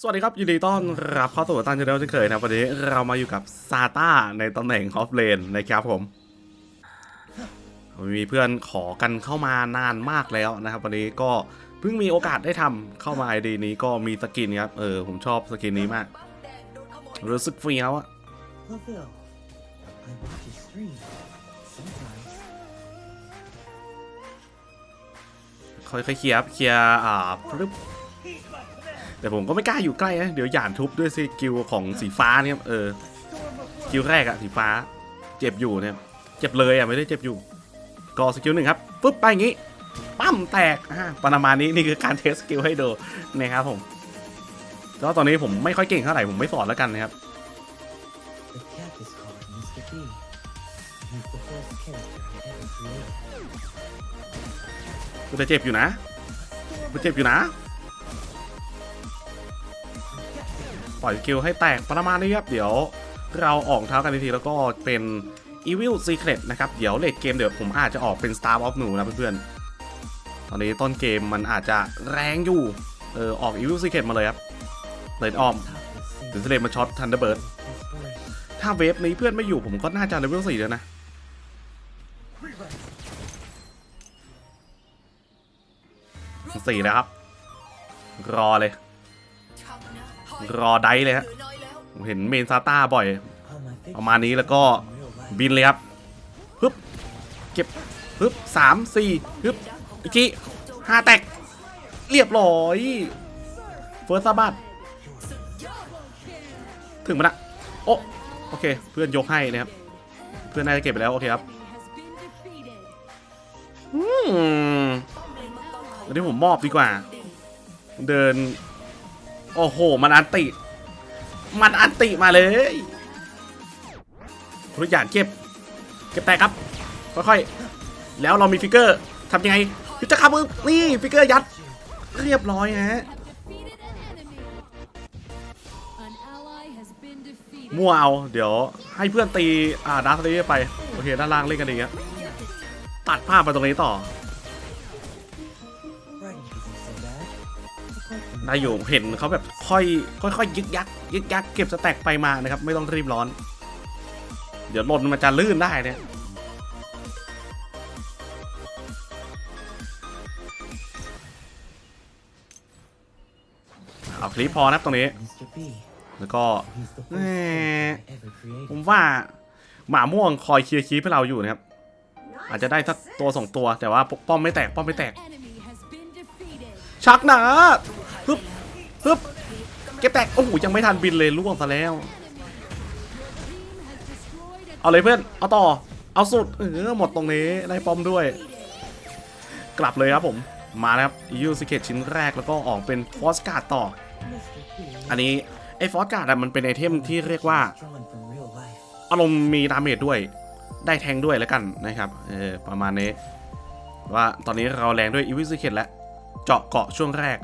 สวัสดีครับยินดีต้อนรับเข้าสู่ตันชาแนลเช่นเคยนะวันนี้เรามาอยู่กับซาต้าในตำแหน่งออฟเลนนะครับผม มีเพื่อนขอกันเข้ามานานมากแล้วนะครับ วันนี้ก็เพิ่งมีโอกาสได้ทำเข้ามาไอดีนี้ก็มีสกินครับ เออผมชอบสกินนี้มาก รู้สึกเฟี้ยวอะค่อยๆเคลียร์ครับเคลียร์อ่าปึ๊บ แต่ผมก็ไม่กล้าอยู่ใกล้นะ เดี๋ยวหยานทุบด้วยสกิลของสีฟ้าเนี่ยครับเออสกิลแรกอะสีฟ้า เจ็บอยู่เนี่ย เจ็บเลยอะไม่ได้เจ็บอยู่ ก็สกิลหนึ่งครับปุ๊บไปอย่างงี้ปั้มแตกอ่าประมาณนี้นี่คือการเทสสกิลให้ดูนะครับผมแล้วตอนนี้ผมไม่ค่อยเก่งเท่าไหร่ผมไม่สอนแล้วกันนะครับ The cat is called Mr. B. He's the first character I ever created. กูจะเจ็บอยู่นะกูเจ็บอยู่นะ ปล่อยกิลให้แตกประมาณนี้ครับเดี๋ยวเราออกเท้ากันทีแล้วก็เป็น Evil Secret นะครับ เดี๋ยวเลดเกมเดี๋ยวผมอาจจะออกเป็น Star of หนูนะเพื่อนๆ ตอนนี้ต้นเกมมันอาจจะแรงอยู่เออออก Evil Secret มาเลยครับเลดออมถึงเลดมาช็อต Thunderbird inspiration. ถ้าเวฟนี้เพื่อนไม่อยู่ผมก็น่าจะเลเวลสี่แล้วนะสี่แล้วครับ รอเลย รอได้เลยฮะผมเห็นเมนซาต้าบ่อย ประมาณนี้แล้วก็บินเลยครับฮึบเก็บฮึบสามสี่ฮึบอีกทีห้าแตก เรียบร้อยเฟิร์สซาบัตถึงมาละโอ้โอเค เพื่อนยกให้นะครับ เพื่อนน่าจะเก็บไปแล้ว โอเคครับอืมวันนี้ผมมอบดีกว่า เดิน โอ้โห มันอันติ มันอันติมาเลยทุกอย่างเก็บ เก็บแตกครับ ค่อยๆ แล้วเรามีฟิกเกอร์ทำยังไงคือจะขับมือนี่ฟิกเกอร์ยัด เรียบร้อยฮะ มั่วเอา เดี๋ยวให้เพื่อนตี อ่าดาร์คตีไป โอเค ด้านล่างเล่นกันอย่างเงี้ยตัดภาพมาตรงนี้ต่อ ได้อยู่เห็นเขาแบบค่อยค่อยๆยึกยักยึกยักเก็บสแต็กไปมานะครับ ไม่ต้องรีบร้อน เดี๋ยวหล่นมันจะลื่นได้เนี่ยเอาคลิปพอนะครับตรงนี้ แล้วก็ผมว่าหมาม่วงคอยเคลียร์คลิปให้เราอยู่นะครับ อาจจะได้สักตัวสองตัวแต่ว่าป้อมไม่แตกป้อมไม่แตก ชักหนา ฮึบฮึบเก็บแตกโอ้โหยังไม่ทันบินเลยล่วงซะแล้ว เอาเลยเพื่อนเอาต่อเอาสุดเออหมดตรงนี้ได้ป้อมด้วย กลับเลยครับผมมาแล้วครับยูสิเกตชิ้นแรกแล้วก็ออกเป็นฟอสการ์ดต่อ อันนี้ไอ้ฟอสการ์ดมันเป็นไอเทมที่เรียกว่าอารมณ์มีดาเมจด้วย ได้แทงด้วยแล้วกันนะครับเออประมาณนี้ ว่าตอนนี้เราแรงด้วยอีวิสเคตแล้ว เจาะเกาะช่วงแรก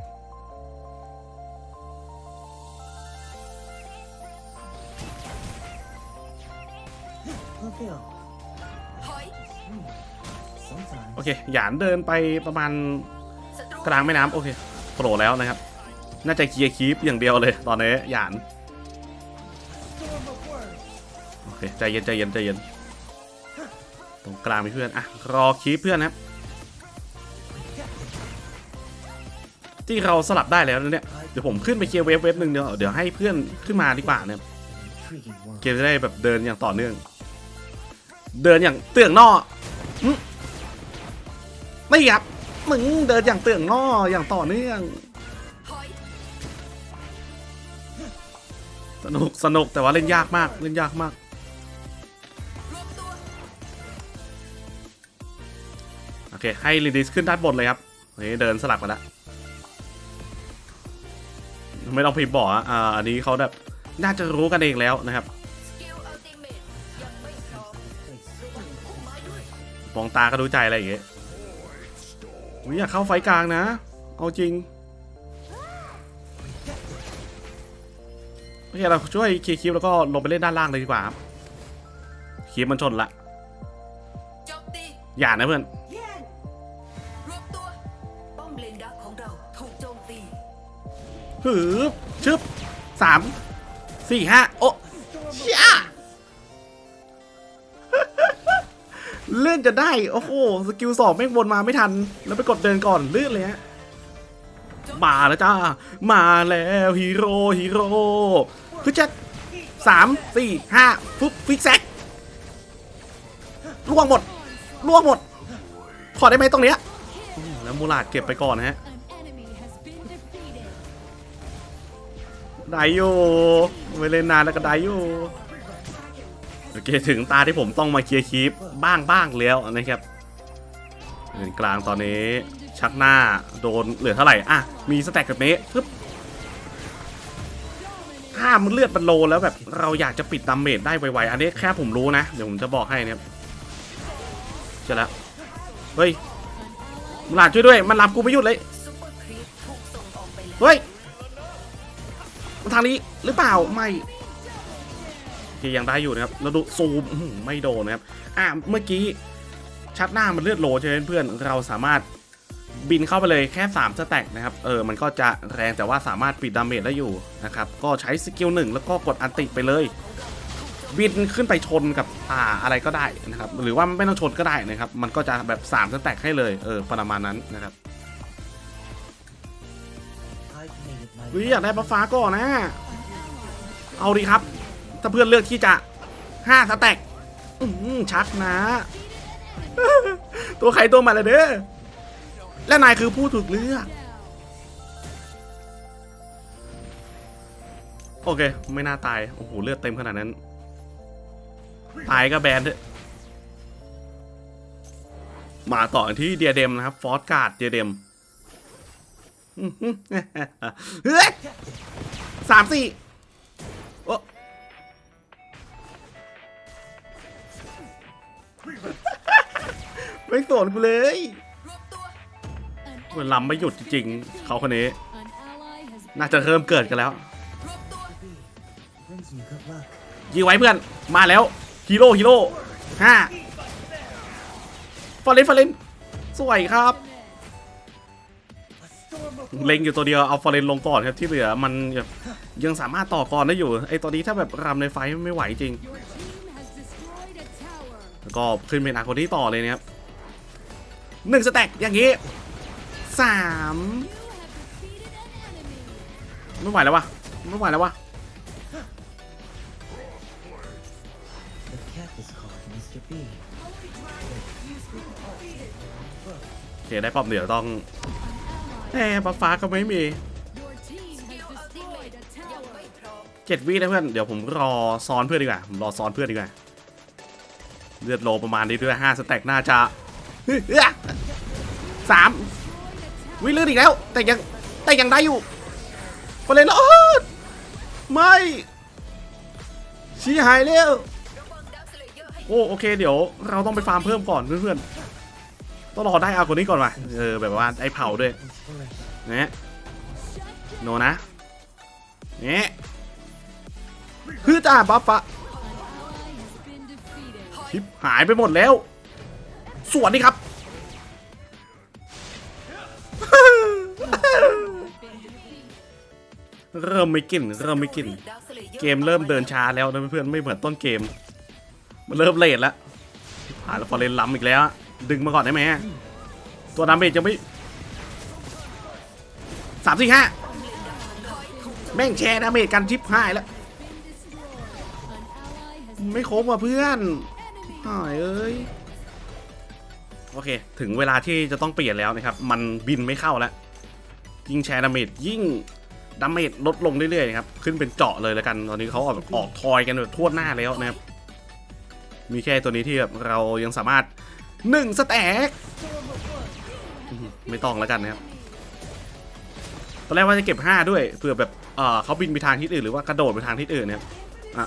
โอเค หยานเดินไปประมาณกลางแม่น้ำโอเคโผล่แล้วนะครับ น่าจะเคลียร์คีปอย่างเดียวเลยตอนนี้หยาน โอเค ใจเย็นใจเย็นใจเย็น ตรงกลางมีเพื่อน อะ รอคีปเพื่อนนะครับ ที่เราสลับได้แล้วนะเนี่ย เดี๋ยวผมขึ้นไปเคลียร์เวฟเวฟหนึ่งเดี๋ยวเดี๋ยวให้เพื่อนขึ้นมาดีกว่าเนะครับ Intriguing world. เกมจะได้แบบเดินอย่างต่อเนื่อง เดินอย่างเตื่องนอไม่ยับมึงเดินอย่างเตื่องนออย่างต่อเนื่องสนุกสนุกแต่ว่าเล่นยากมากเล่นยากมากโอเคให้ลีดิสขึ้นด้านบนเลยครับนี่เดินสลับกันละไม่ต้องพิมพ์บอกอะอ่าอันนี้เขาแบบน่าจะรู้กันเองแล้วนะครับ มองตาก็รู้ใจอะไรอย่างเงี้ยอุ๊ยอยากเข้าไฟกลางนะ เอาจริงโอเคเราช่วยเคลียร์คลิปแล้วก็ลงไปเล่นด้านล่างเลยดีกว่าครับคลิปมันชนละอย่านะเพื่อนหือชึบสามสี่ห้าโอ้ย เลื่อนจะได้ โอ้โห สกิลสองแม่งวนมาไม่ทัน แล้วไปกดเดินก่อนเลื่อนเลยฮะ มาแล้วจ้า มาแล้วฮีโร่ฮีโร่คือจะสามสี่ห้าฟุ๊บฟิกแซกล่วงหมดล่วงหมด ขอได้ไหมตรงเนี้ยแล้วมูลาดเก็บไปก่อนฮะ ได้อยู่ไม่เล่นนานแล้วก็ได้อยู่ เคถึงตาที่ผมต้องมาเคลียร์คลิปบ้างบ้างแล้วนะครับเลนกลางตอนนี้ชักหน้าโดนเหลือเท่าไหร่อะมีสแต็กกับเมะปึ๊บถ้ามันเลือดมันโลแล้วแบบเราอยากจะปิดดาเมจได้ไวๆอันนี้แค่ผมรู้นะ เดี๋ยวผมจะบอกให้นะครับเจอแล้วเฮ้ยมุลาดช่วยด้วย มันรับกูไม่หยุดเลยเปอร์ครีปถูกส่งออกไปแล้วเฮ้ยทางนี้หรือเปล่าไม่ ยังได้อยู่นะครับแล้วดูซูมไม่โดนนะครับอะเมื่อกี้ชัดหน้ามันเลือดโลใช่ไหมเพื่อนเราสามารถบินเข้าไปเลยแค่3สแต็กนะครับเออมันก็จะแรงแต่ว่าสามารถปิดดาเมจได้อยู่นะครับก็ใช้สกิลหนึ่งแล้วก็กดอันติไปเลยบินขึ้นไปชนกับอ่าอะไรก็ได้นะครับหรือว่าไม่ต้องชนก็ได้นะครับ มันก็จะแบบ3สแต็กให้เลยเออประมาณนั้นนะครับวิอยากได้บัฟฟ้าก่อนนะ เอาดีครับ ถ้าเพื่อนเลือกที่จะห้าสแต็กชักนะ ตัวใครตัวมันเลยเด้อและนายคือผู้ถูกเลือก โอเค ไม่น่าตาย โอ้โห เลือดเต็มขนาดนั้น ตายก็แบนเถอะมาต่อที่เดียเดมนะครับ ฟอสการ์ดเดียเดมสามสี่โอ้ ไม่สนกูเลยรวบตัว An มันล้ำไม่หยุดจริงๆเขาคนนี้ An ally has น่าจะเริ่มเกิดกันแล้วรวบตัว brings me good luck. ยิงไว้เพื่อน มาแล้วฮีโร่ฮีโร่ห้าฟอร์เรนฟอร์เรนสวยครับ เล็งอยู่ตัวเดียวเอาฟอร์เรนลงก่อนครับที่เหลือมันแบบยังสามารถต่อกรได้อยู่ไอตัวนี้ถ้าแบบรำในไฟไม่ไหวจริง your team has destroyed a tower. แล้วก็ขึ้นเป็นอาโคที่ต่อเลยนะครับ หนึ่งสแต็กอย่างนี้สาม You have defeated an enemy. ไม่ไหวแล้ววะไม่ไหวแล้ววะ The cat is called Mr. B. โอเคได้ป้อมเดี๋ยวต้อง An ally. แหมปลาฟ้าก็ไม่มี Your team has destroyed a ยัง tower. ไม่พร้อมเจ็ดวินะเพื่อน เดี๋ยวผมรอซ้อนเพื่อนดีกว่า ผมรอซ้อนเพื่อนดีกว่า เลือดโลประมาณนี้ด้วยห้าสแต็กน่าจะเฮ้ยเอ้ย สามวิเลือดอีกแล้ว แต่ยังแต่ยังได้อยู่ฟอเรนโอ้ไม่ชี้หายแล้วระวังดักสเลเยอร์ให้โอ้โอเคเดี๋ยวเราต้องไปฟาร์มเพิ่มก่อนเพื่อนๆต้องรอได้เอาคนนี้ก่อนว่ะเออแบบว่าไอ้เผาด้วยเนี่ยโนนะเนี่ยคือจ้าบัฟฟะชิปหายไปหมดแล้ว สวัสดีครับ เริ่มไม่กิน เริ่มไม่กินเลเยอร์เกมเริ่มเดินช้าแล้วนะเพื่อนไม่เหมือนต้นเกม มันเริ่มเลทแล้วผ่านแล้วฟอเรนล้ำอีกแล้ว ดึงมาก่อนได้ไหมตัวดาเมจยังไม่สามสี่ห้าแม่งแชร์ดาเมจกันชิปหายแล้ว ไม่ครบว่ะเพื่อนหายเอ้ย โอเค ถึงเวลาที่จะต้องเปลี่ยนแล้วนะครับ มันบินไม่เข้าแล้ว ยิ่งแชร์ดาเมจยิ่งดาเมจลดลงเรื่อยๆครับ ขึ้นเป็นเจาะเลยแล้วกัน ตอนนี้เขาออกออกทอยกันแบบทั่วหน้าแล้วนะครับ มีแค่ตัวนี้ที่แบบเรายังสามารถหนึ่งสแต็กไม่ต้องแล้วกันนะครับ ตอนแรกว่าจะเก็บ 5 ด้วยเผื่อแบบเออเขาบินไปทางทิศอื่นหรือว่ากระโดดไปทางทิศอื่นเนี่ยอะ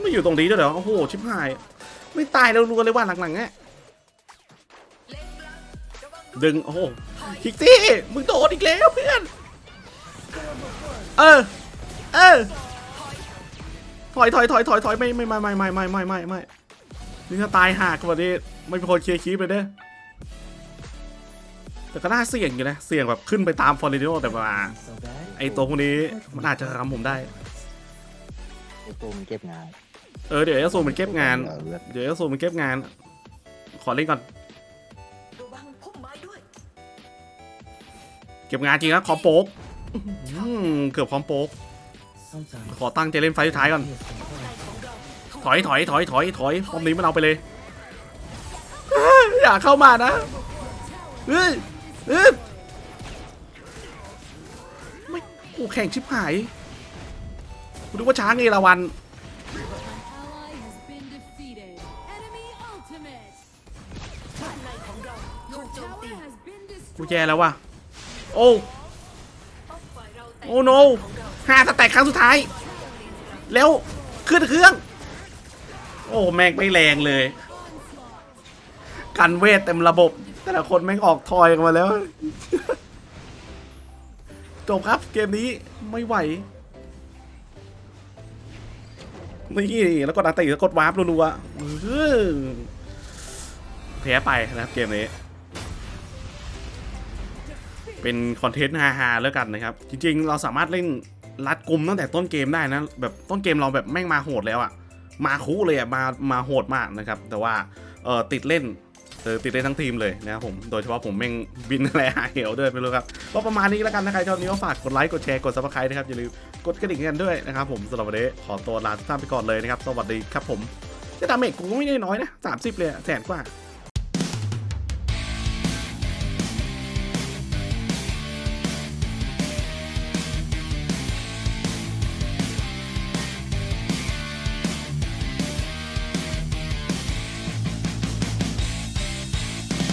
ไม่อยู่ตรงนี้ด้วยเหรอ โอ้โห ชิบหาย ไม่ตายแล้วรัวเลยว่าหลังๆเนี่ยดึง โอ้โหคิกซี่มึงโดนอีกแล้วเพื่อน เออ เออ ถอยถอยถอยถอยถอยไม่ไม่ไม่ไม่ไม่ไม่ไม่ไม่ไม่นี่ถ้าตายห่ากว่านี้ไม่เป็นคนเคลียร์คีปเลยเด้อแต่ก็น่าเสี่ยงอยู่นะ เสี่ยงแบบขึ้นไปตามฟอร์เรนโนแต่ว่าไอตัวพวกนี้มันอาจจะทำผมได้ไอ้ตัวมันเก็บงาน เออเดี๋ยวเอลซูมันเก็บงานเอเลือดเดี๋ยวเอลซูมันเก็บงาน ขอเล่นก่อน ระวังพุ่มไม้ด้วยเก็บงานจริงนะขอโป๊กอื้อหือเกือบพร้อมโป๊ก Sometimes ขอตั้งใจเล่นไฟล์สุดท้ายก่อน he is so ใน hard. ของเราถูกถอยถอยถอยถอยถอยป้อมนี้มันเอาไปเลยเอ้ยอย่าเข้ามานะเฮ้ยเฮ้ยไม่กูแข่งชิบหายกูนึกว่าช้างเอราวัน กูแย่แล้วว่ะ โอ้โอ้โนของเราห้าสแต็กครั้งสุดท้าย แล้วขึ้นเครื่อง โอ้แม่งไม่แรงเลย กันเวทเต็มระบบ แต่ละคนแม่งออกทอยกันมาแล้ว จบครับเกมนี้ไม่ไหว นี่แล้วก็ดันตีแล้วกดวาร์ปรัวๆแพ้ไปนะครับเกมนี้ เป็นคอนเทนต์ฮาๆแล้วกันนะครับ จริงๆ เราสามารถเล่นรัดกลุ่มตั้งแต่ต้นเกมได้นะ แบบต้นเกมเราแบบแม่งมาโหดแล้วอะมาคู่เลยอะมามาโหดมากนะครับ แต่ว่าเออติดเล่นเออติดเล่นทั้งทีมเลยนะครับผมโดยเฉพาะผมแม่งบินอะไรหาเหวด้วยไม่รู้ครับก็ประมาณนี้แล้วกันนะใครชอบนี้ก็ฝากกดไลค์กดแชร์กดซับสไครต์นะครับอย่าลืมกดกระดิ่งกันด้วยนะครับผมสำหรับวันนี้ขอตัวลาทุกท่านไปก่อนเลยนะครับสวัสดีครับผมจะดาเมจกูก็ไม่ได้น้อยนะ30 เลยแสนกว่า